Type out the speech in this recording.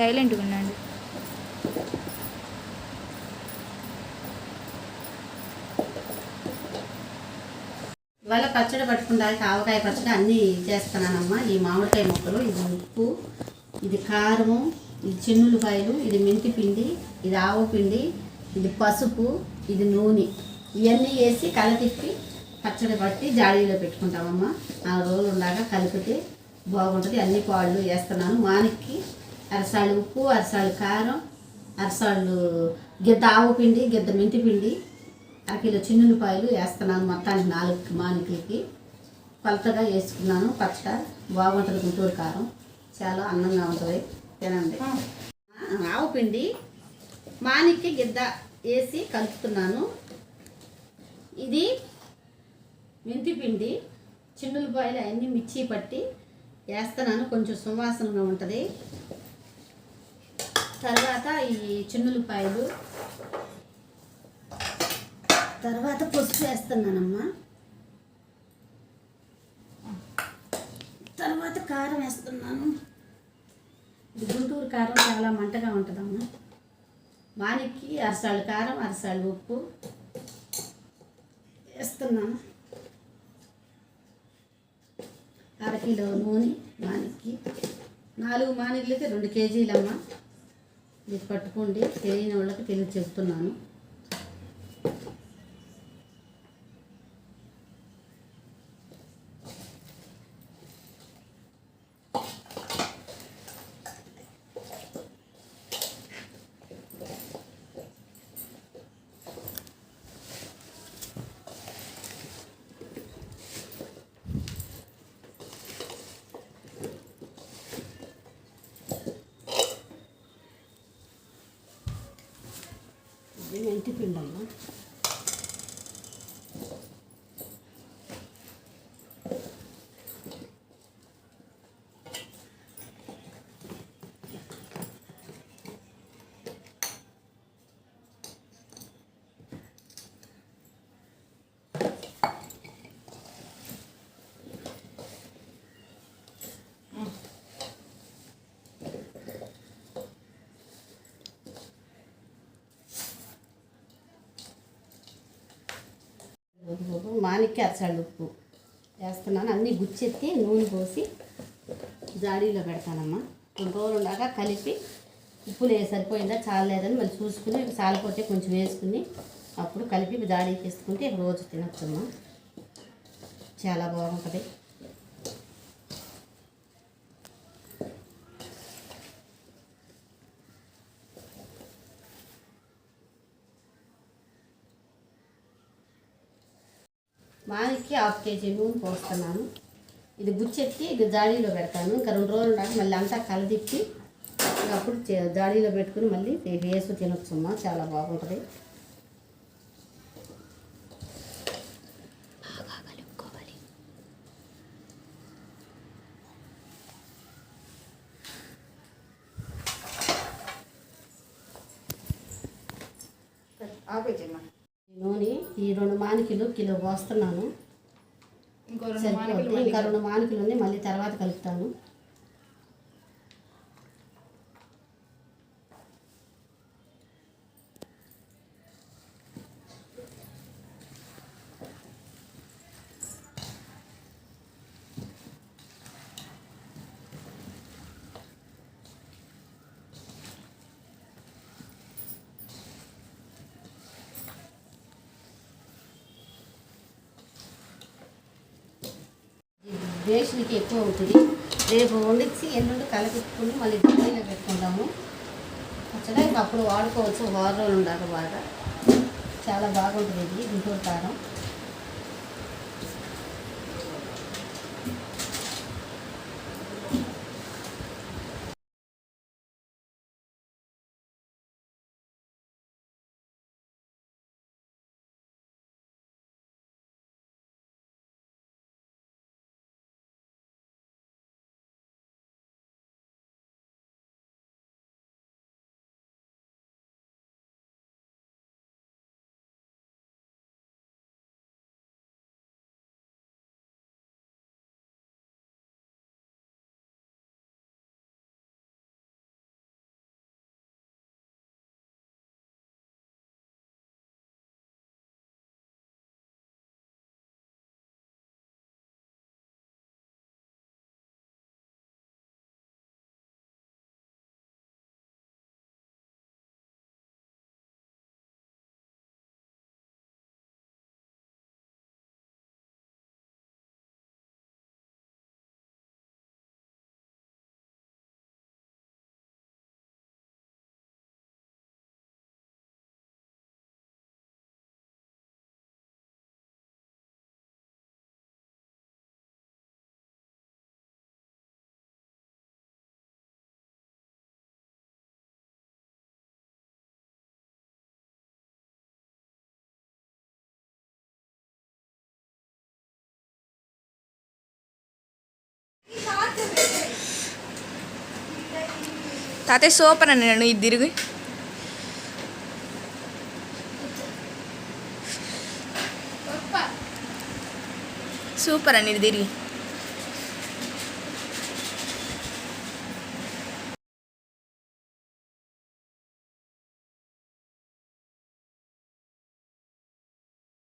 సైలెంట్గా ఉండండి. ఇవాళ పచ్చడి పట్టుకుంటానికి ఆవకాయ పచ్చడి అన్నీ చేస్తున్నానమ్మా. ఈ మామిడికాయ ముక్కలు ఇది ఉప్పు ఇది కారము ఇది చిన్నులపాయలు ఇది మెంతి పిండి ఇది ఆవు పిండి ఇది పసుపు ఇది నూనె. ఇవన్నీ వేసి కలతిప్పి పచ్చడి పట్టి జాడీలో పెట్టుకుంటామమ్మా. నాలుగు రోజులు ఉండగా కలిపితే బాగుంటుంది. అన్ని పాళ్ళు వేస్తున్నాను. మానికి అరసాళ్ళు ఉప్పు అరసాళ్ళు కారం అరసాళ్ళు గిద్ద ఆవు పిండి గిద్ద మెంతి పిండి అరకిలో చిన్నులపాయలు వేస్తున్నాను మొత్తానికి నాలుగు మానికలకి. కొలతగా వేసుకున్నాను పచ్చడ బాగుంటుంది గుంటూరు కారం. చాలా అందంగా ఉంటుంది. తినండి. ఆవు పిండి మానికి గిద్ద వేసి కలుపుతున్నాను. ఇది మెంతి పిండి చిన్నులపాయలు అన్నీ మిర్చి పట్టి వేస్తున్నాను. కొంచెం సువాసనగా ఉంటుంది. తర్వాత ఈ చిన్నులపాయలు. తర్వాత పసుపు వేస్తున్నానమ్మా. తర్వాత కారం వేస్తున్నాను. ఇది గుంటూరు కారం చాలా మంటగా ఉంటుందమ్మా. వానికి అరసాళ్ళు కారం అరసాళ్ళు ఉప్పు వేస్తున్నాను. అరకిలో నూనె మానికి నాలుగు మానికలకి రెండు కేజీలమ్మా. ఇది పట్టుకోండి. తెలియని వాళ్ళకి తెలియ చెప్తున్నాను. ఇది మెంతి మాణిక్య మానికి అరసాళ్ళు ఉప్పు వేస్తున్నాను. అన్నీ గుచ్చెత్తి నూనె పోసి జాడీలో పెడతానమ్మా. కొన్ని రోజులు ఉండగా కలిపి ఉప్పులు ఏ సరిపోయిందా చాలేదని మళ్ళీ చూసుకుని చాలిపోతే కొంచెం వేసుకుని అప్పుడు కలిపి జాడీకి వేసుకుంటే రోజు తినచ్చమ్మా. చాలా బాగుంటుంది. మానికి హాఫ్ కేజీ నూనె పోస్తున్నాను. ఇది గుచ్చెత్తి ఇది జాడీలో పెడతాను. ఇంకా రెండు రోజులు ఉండాలి. మళ్ళీ అంతా కలదిప్పి అప్పుడు జాడీలో పెట్టుకుని మళ్ళీ వేసు తినొచ్చమ్మా చాలా బాగుంటుంది. ఆపేజమ్మా కలుపుకోవాలి ఆపేయమ్మా ఈ నూనె ఈ రెండు మానికలు కిలో పోస్తున్నాను. ఇంకో రెండు మానికలు ఇంకా రెండు మానికలు మళ్ళీ తర్వాత కలుపుతాను. వేషనికి ఎక్కువ అవుతుంది. రేపు వండించి ఎల్లుండి కలపెట్టుకుని మళ్ళీ గిన్నెలో పెట్టుకుంటాము పచ్చడి ఇంకా అప్పుడు వాడుకోవచ్చు. వారం రోజులు ఉండాలి బాగా చాలా బాగుంటుంది ఇది గుంటూరు కారం. తాతయ్య సూపర్ అని నేను ఇది తిరిగి సూపర్ అని ఇది తిరిగి